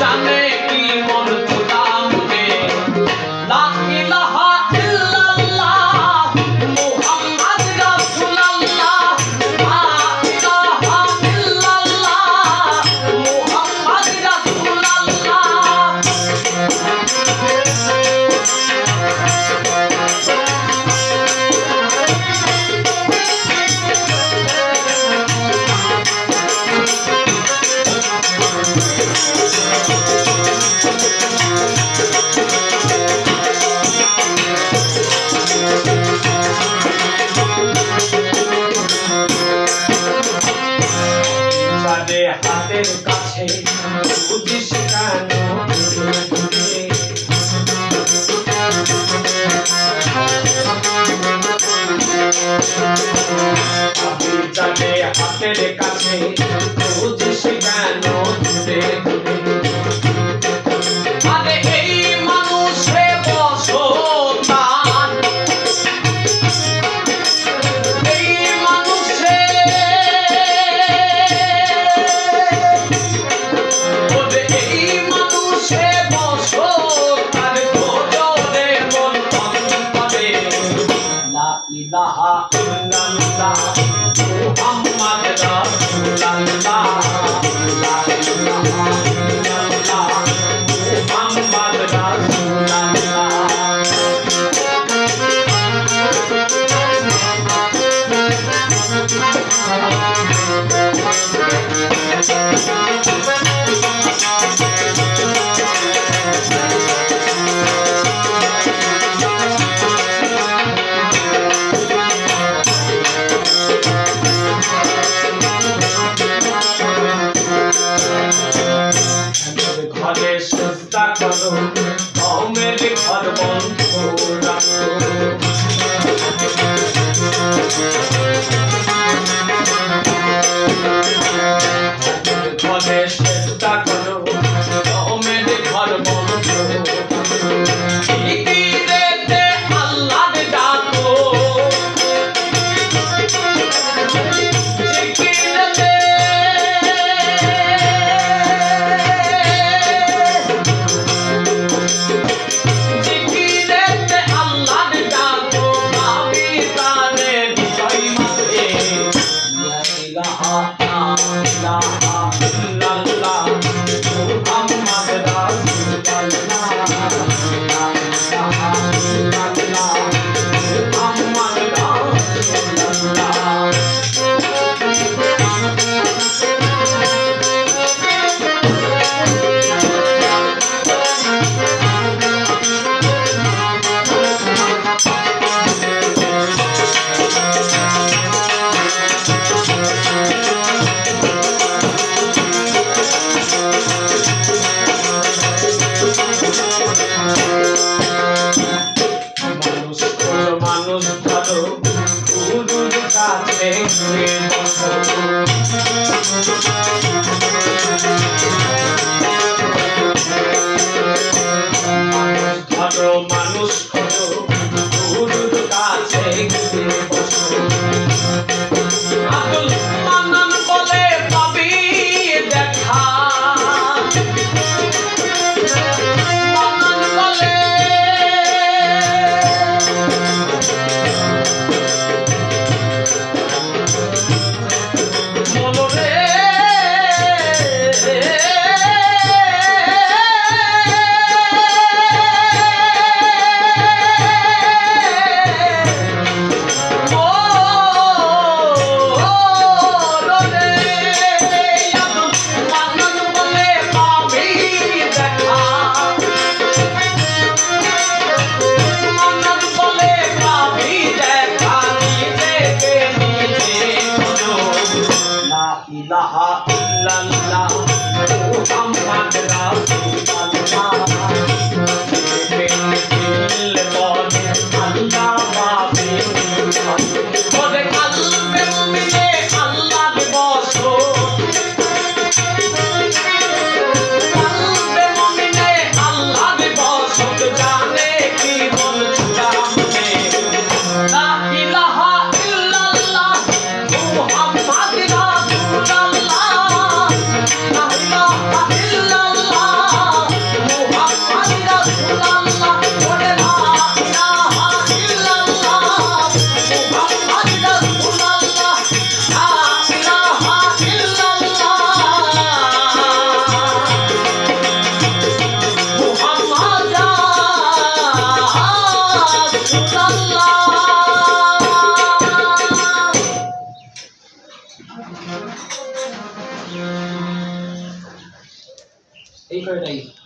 জানে কি মন হাতের কাছে বুঝিস কেন? জানে হাতের কাছে illallah Muhammad Rasulullah Thank you.